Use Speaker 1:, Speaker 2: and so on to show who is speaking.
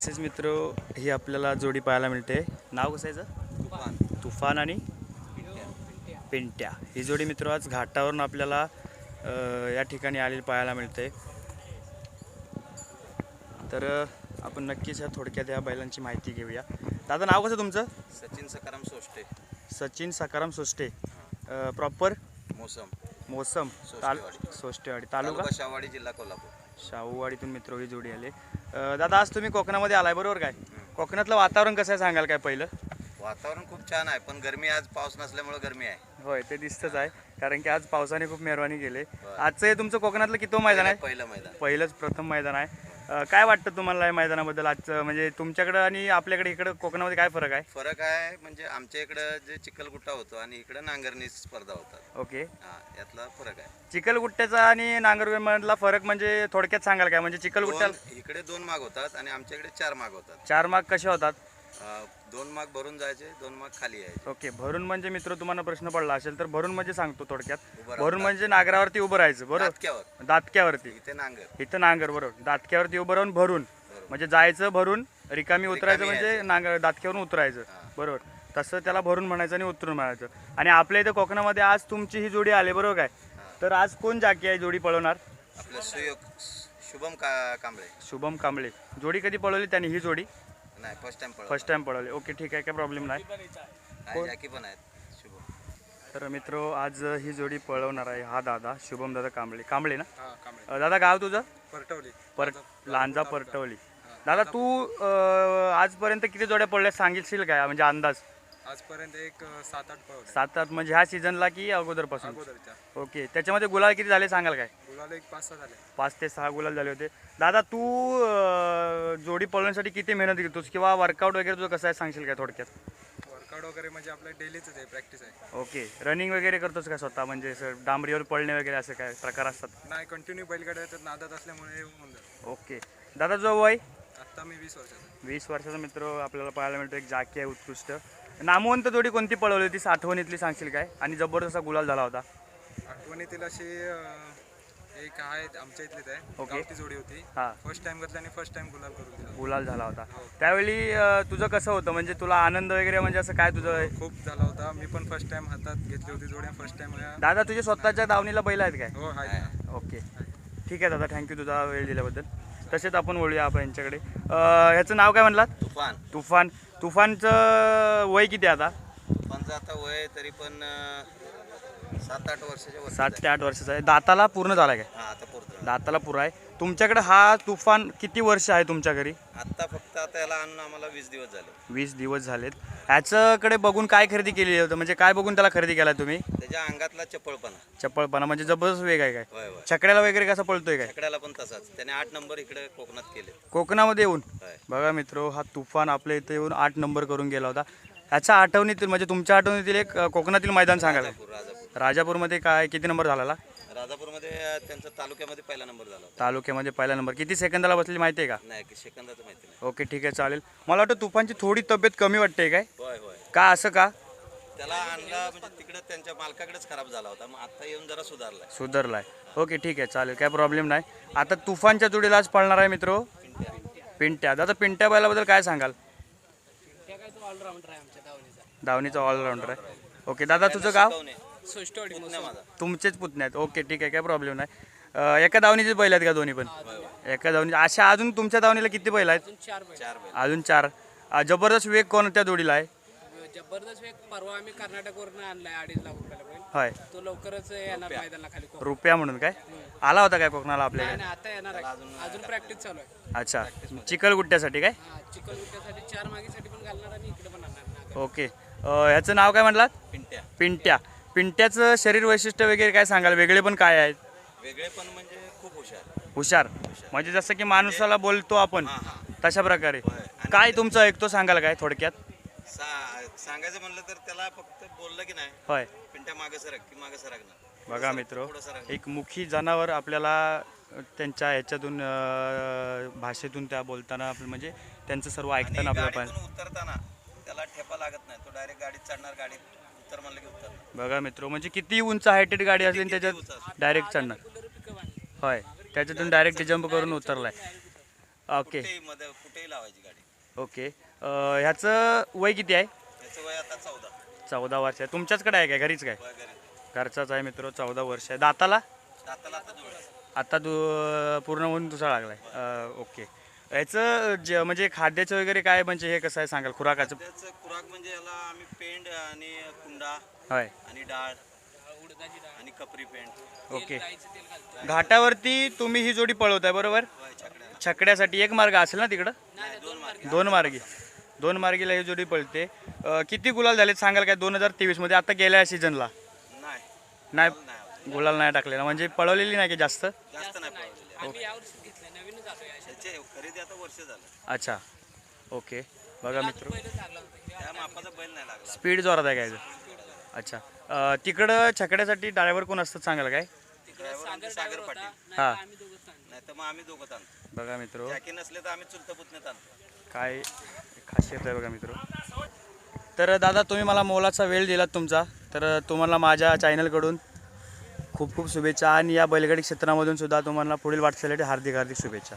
Speaker 1: तसेच मित्र ही आपल्याला जोडी पाहायला मिळते. नाव कसं याचं?
Speaker 2: तुफान.
Speaker 1: तुफान आणि पेंट्या. ही जोडी मित्र आज घाटावरून आपल्याला या ठिकाणी आलेली पाहायला मिळते. तर आपण नक्कीच या थोडक्यात या बैलांची माहिती घेऊया. दादा नाव कसं तुमचं?
Speaker 2: सचिन सकाराम सोष्टे.
Speaker 1: सचिन सकाराम सोष्टे. प्रॉपर
Speaker 2: मोसम.
Speaker 1: मोसम. ताल
Speaker 2: सोष्टेवाडी.
Speaker 1: तालुका?
Speaker 2: शावाडी जिल्हा कोल्हापूर.
Speaker 1: शाहूवाडीतून मित्र ही जोडी आले. दादा आज तुम्ही कोकणामध्ये आलाय बरोबर काय? कोकणातलं वातावरण कसं आहे सांगाल काय पहिलं?
Speaker 2: वातावरण खूप छान आहे पण गरमी आज पाऊस नसल्यामुळे गरमी आहे.
Speaker 1: होय ते दिसतच आहे कारण की आज पावसाने खूप मेहरबानी केली. आजचं हे तुमचं कोकणातलं किती मैदान आहे?
Speaker 2: पहिलं मैदान
Speaker 1: पहिलंच प्रथम मैदान आहे. अं, काय वाटतं तुम्हाला या मैदानाबद्दल आजचं? म्हणजे तुमच्याकडं आणि आपल्याकडे इकडं कोकणामध्ये काय फरक आहे?
Speaker 2: फरक आहे म्हणजे आमच्या इकडं जे चिखलगुट्टा होतो आणि इकडं नांगरणी स्पर्धा होतात.
Speaker 1: ओके.
Speaker 2: हा यातला फरक आहे.
Speaker 1: चिखलगुट्ट्याचा आणि नांगरमधला फरक म्हणजे थोडक्यात सांगाल काय? म्हणजे चिखलगुट्ट्याला
Speaker 2: दोन- इकडे दोन माग होतात आणि आमच्या इकडे चार माग होतात.
Speaker 1: चार माग कसे होतात?
Speaker 2: दोन माग भरून जायचे दोन माग खाली यायचे.
Speaker 1: ओके भरून म्हणजे मित्र तुम्हाला प्रश्न पडला असेल तर भरून म्हणजे सांगतो थोडक्यात. भरून म्हणजे नागरावरती उभं राहायचं बरोबर?
Speaker 2: दातक्यावर.
Speaker 1: दातक्यावरती.
Speaker 2: इथे नांगर.
Speaker 1: इथं नांगर बरोबर. दातक्यावरती उभं राहून भरून. म्हणजे जायचं भरून रिकामी उतरायचं म्हणजे
Speaker 2: यायचं.
Speaker 1: नांगर दातक्यावरून उतरायचं. बरोबर? तसं त्याला भरून म्हणायचं आणि उतरून म्हणायचं. आणि आपल्या इथं कोकणामध्ये आज तुमची ही जोडी आली बरोबर काय. तर आज कोण जाकी आहे जोडी पळवणार?
Speaker 2: आपलं सुयोग शुभम का कांबळे.
Speaker 1: शुभम कांबळे. जोडी कधी पळवली त्यांनी ही जोडी?
Speaker 2: नाही फर्स्ट टाइम पळवला.
Speaker 1: फर्स्ट टाइम पळवली. ओके ठीक आहे काय प्रॉब्लेम नाही.
Speaker 2: आहे. जॅकी पण आहेत. शुभम.
Speaker 1: तर मित्र आज ही जोडी पळवणार आहे हा दादा शुभम दादा कांबळे. कांबळे ना? अं, दादा गाव तुझं?
Speaker 3: परटवली.
Speaker 1: पर लांजा परटवली. दादा तू अं, आजपर्यंत किती जोड्या पडल्या सांगितशील काय? म्हणजे अंदाज.
Speaker 3: आजपर्यंत एक सात आठ पळवले
Speaker 1: सात आठ म्हणजे ह्या सीझनला की अगोदरपासून?
Speaker 3: अगोदरच्या.
Speaker 1: ओके त्याच्यामध्ये गुलाल किती झाले सांगाल काय?
Speaker 3: गुलाला एक पाच सहा झाले.
Speaker 1: पाच ते सहा गुलाल झाले होते. दादा तू अं, जोडी पळवण्यासाठी किती मेहनत घेतोस किंवा वर्कआउट वगैरे तुझं कसं आहे सांगशील काय थोडक्यात?
Speaker 3: वर्कआउट वगैरे म्हणजे आपलं डेलीच आहे प्रॅक्टिस आहे.
Speaker 1: ओके रनिंग वगैरे करतोस का स्वतः? म्हणजे डांबरीवर पळणे वगैरे असे काय प्रकार असतात?
Speaker 3: नाही कंटिन्यू बैलगाड्या तर नादात असल्यामुळे होऊन जातं.
Speaker 1: ओके. दादा जो वय?
Speaker 3: आत्ता मी वीस वर्षाचा
Speaker 1: वीस वर्षाचा मित्र आपल्याला पाहायला मिळतो. एक जाकी आहे उत्कृष्ट. नामवंत जोडी कोणती पळवली होती? आठवणीतली सांगशील काय? आणि जबरदस्त गुलाल झाला होता.
Speaker 3: आठवणीतील अशी एक आहे आमच्या इथलीच आहे
Speaker 1: ओके.
Speaker 3: जोडी होती.
Speaker 1: हा.
Speaker 3: फर्स्ट टाइम घेतला आणि फर्स्ट टाइम गुलाल करून दिला.
Speaker 1: गुलाल झाला होता. त्यावेळी अं, तुझं कसं होतं? म्हणजे तुला आनंद वगैरे म्हणजे असं काय तुझं?
Speaker 3: खूप झाला होता. मी पण फर्स्ट टाइम हातात घेतली होती जोडी फर्स्ट टाइम
Speaker 1: दादा तुझ्या स्वतःच्या दावणीला बैल आहेत काय?
Speaker 3: हो आहे.
Speaker 1: ओके. ठीक आहे दादा. थँक्यू तुझा वेळ दिल्याबद्दल. तसेच आपण बोलूया आपण यांच्याकडे. अं, ह्याचं नाव काय म्हणलात?
Speaker 2: तुफान.
Speaker 1: तुफान. तुफानचं वय किती आहे आता?
Speaker 2: तुफानचं आता वय तरी पण अं, सात आठ वर्षाच्या
Speaker 1: सात ते आठ वर्षाचा आहे. दाताला पूर्ण झाला काय?
Speaker 2: हा आता पुरतं
Speaker 1: दाताला पुरा आहे. तुमच्याकडे हा तुफान किती वर्ष आहे तुमच्या घरी?
Speaker 2: आता फक्त आता याला आणून आम्हाला वीस दिवस झाले.
Speaker 1: वीस दिवस झालेत. ह्याच्याकडे बघून काय खरेदी केली होतं? म्हणजे काय बघून त्याला खरेदी केला तुम्ही?
Speaker 2: त्याच्या अंगातला चपळपणा.
Speaker 1: चप्पलपणा म्हणजे जबरदस्त वेग आहे काय?
Speaker 2: होय होय.
Speaker 1: छकड्याला वगैरे कसा पळतोय काय?
Speaker 2: छकड्याला पण तसाच. त्याने आठ नंबर इकडे कोकणात केले.
Speaker 1: कोकणामध्ये येऊन?
Speaker 2: होय.
Speaker 1: बघा मित्र हा तुफान आपल्या इथे येऊन आठ नंबर करून गेला होता. ह्याच्या आठवणीतील म्हणजे तुमच्या आठवणीतील एक अं, कोकणातील मैदान सांगायला राजापूरमध्ये काय किती नंबर झाला
Speaker 2: राजापूरमध्ये त्यांचा तालुक्यामध्ये पहिला नंबर झाला होता.
Speaker 1: तालुक्यामध्ये पहिला नंबर. किती सेकंदाला बसली माहिती आहे का?
Speaker 2: नाही की सेकंदाचं माहिती नाही.
Speaker 1: ओके ठीक आहे चालेल. मला वाटतं तुफानची थोडी तब्येत कमी वाटते काय?
Speaker 2: होय होय.
Speaker 1: का असं का?
Speaker 2: त्याला आणला म्हणजे तिकडे त्यांच्या मालकाकडेच खराब झाला होता. मग आता येऊन जरा सुधारलाय.
Speaker 1: सुधारलाय. ओके ठीक आहे चालेल काय प्रॉब्लेम नाही. आता तुफानच्या जोडीला आज पळणार आहे मित्र पिंट्या. दादा पिंट्या बैलाबद्दल काय सांगाल? धावणीचा. ऑलराऊंडर आहे. ओके दादा तुझं गाव?
Speaker 2: माझा.
Speaker 1: तुमचेच पुतणे आहेत. ओके ठीक आहे काय प्रॉब्लेम नाही. अं, एका दावणीचे बैल आहेत का दोन्ही पण? एका दावणी अशा अजून तुमच्या दावणीला किती बैल आहेत?
Speaker 2: चार बैल.
Speaker 1: अजून चार. अं, जबरदस्त वेग कोणत्या जोडीला आहे?
Speaker 4: जबरदस्त एक परवा आम्ही कर्नाटकवरून आणलाय अडीच लाख रुपयाला बैल.
Speaker 1: होय.
Speaker 4: तो लवकरच येणार मैदानाला खाली.
Speaker 1: रुपया म्हणून काय? आला होता काय कोकणाला
Speaker 4: नाही
Speaker 1: आपल्याकडे
Speaker 4: नाही, आता येणार आहे. अजून प्रॅक्टिस चालू आहे.
Speaker 1: अच्छा. चिखलगुट्ट्यासाठी काय?
Speaker 4: हा चिकलगुट्ट्यासाठी चार मागीसाठी पण घालणार आणि इकडे पण आणणार.
Speaker 1: ओके. अं, ह्याचं नाव काय म्हटलात?
Speaker 2: पिंट्या.
Speaker 1: पिंट्या. पिंट्याचं शरीर वैशिष्ट्य वगैरे काय सांगाल? वेगळे पण काय आहेत?
Speaker 2: वेगळे पण म्हणजे खूप हुशार.
Speaker 1: हुशार. म्हणजे जसं की माणसाला बोलतो आपण
Speaker 2: हा हा.
Speaker 1: तशा प्रकारे.
Speaker 2: आणि
Speaker 1: काय तुमचं ऐकतो सांगाल काय थोडक्यात?
Speaker 2: सा सांगायचं म्हणलं तर त्याला फक्त बोललं की नाही.
Speaker 1: होय.
Speaker 2: पिंट्या मागे सरक की मागे सरकणार
Speaker 1: बघा मित्र
Speaker 2: पुढं
Speaker 1: एक मुखी जनावर आपल्याला त्यांच्या ह्याच्यातून अं, भाषेतून त्या बोलताना आपलं म्हणजे त्यांचं सर्व
Speaker 2: आणि
Speaker 1: ऐकताना आपल्याला पाहिजे.
Speaker 2: गाडीतून उतरताना त्याला ठेपा लागत नाही. तो डायरेक्ट गाडीत चढणार गाडीत. म्हणलं की
Speaker 1: बघा मित्र म्हणजे किती उंच हायटेड गाडी असली आणि त्याच्यात डायरेक्ट चढणार होय त्याच्यातून डायरेक्ट जंप करून उतरलाय. ओके
Speaker 2: कुठेही मध्ये कुठेही लावायची गाडी.
Speaker 1: ओके अं, ह्याचं वय किती आहे?
Speaker 2: याचं वय आता चौदा.
Speaker 1: चौदा वर्ष आहे. तुमच्याचकडे आहे काय? घरीच काय? घरचाच आहे मित्र चौदा वर्ष आहे. दाताला?
Speaker 2: दाताला आता
Speaker 1: पूर्ण होऊन दुसरा लागलाय. अं, ओके याचं जे म्हणजे खाद्याचं वगैरे काय म्हणजे हे कसं आहे सांगाल खुराकाचं?
Speaker 2: त्याचं खुराक म्हणजे याला आम्ही पेंड आणि कुंडा
Speaker 1: होय.
Speaker 2: आणि डाळ आणि कपरी पेंड.
Speaker 1: ओके. घाटावरती तुम्ही ही जोडी पळवताय बरोबर? छकड्यासाठी एक मार्ग असेल ना तिकडं?
Speaker 4: नाही दोन मार्ग.
Speaker 1: दोन मार्गी. दोन मार्गीला ही जोडी पळते. अं, किती गुलाल झालेत सांगाल काय दोन हजार तेवीसमध्ये आता गेल्या सीझनला
Speaker 2: नाही.
Speaker 1: नाही
Speaker 2: नाही
Speaker 1: गुलाल नाही टाकलेला. म्हणजे पळवलेली नाही की जास्त?
Speaker 2: जास्त नाही
Speaker 4: आम्ही यावर्षी घेतलं नवीनच आलो या
Speaker 2: त्याचे खरेदी आता वर्ष झालं.
Speaker 1: अच्छा. ओके बघा मित्र.
Speaker 4: पहिलं लागला होता
Speaker 2: त्या मापाचा बैल नाही लागला.
Speaker 1: स्पीड जोरात आहे काय? अच्छा. अं, तिकडं छकड्यासाठी ड्रायव्हर कोण असतात सांगाल काय?
Speaker 4: तिकडे
Speaker 2: ड्रायव्हर
Speaker 4: सागर
Speaker 2: पाटील.
Speaker 1: हा.
Speaker 4: आम्ही
Speaker 2: नाही तर मग आम्ही दोघं आणतो.
Speaker 1: बघा मित्र.
Speaker 2: जॅकी नसले तर आम्ही चुलता पुतण्यात आणतो.
Speaker 1: काय खासियत आहे बघा मित्र. तर दादा तुम्ही मला मोलाचा वेळ दिलात तुमचा. तर तुम्हाला माझ्या चॅनलकडून खूप खूप शुभेच्छा आणि या बैलगाडी क्षेत्रामधून सुद्धा तुम्हाला पुढील वाटचालीसाठी हार्दिक हार्दिक शुभेच्छा.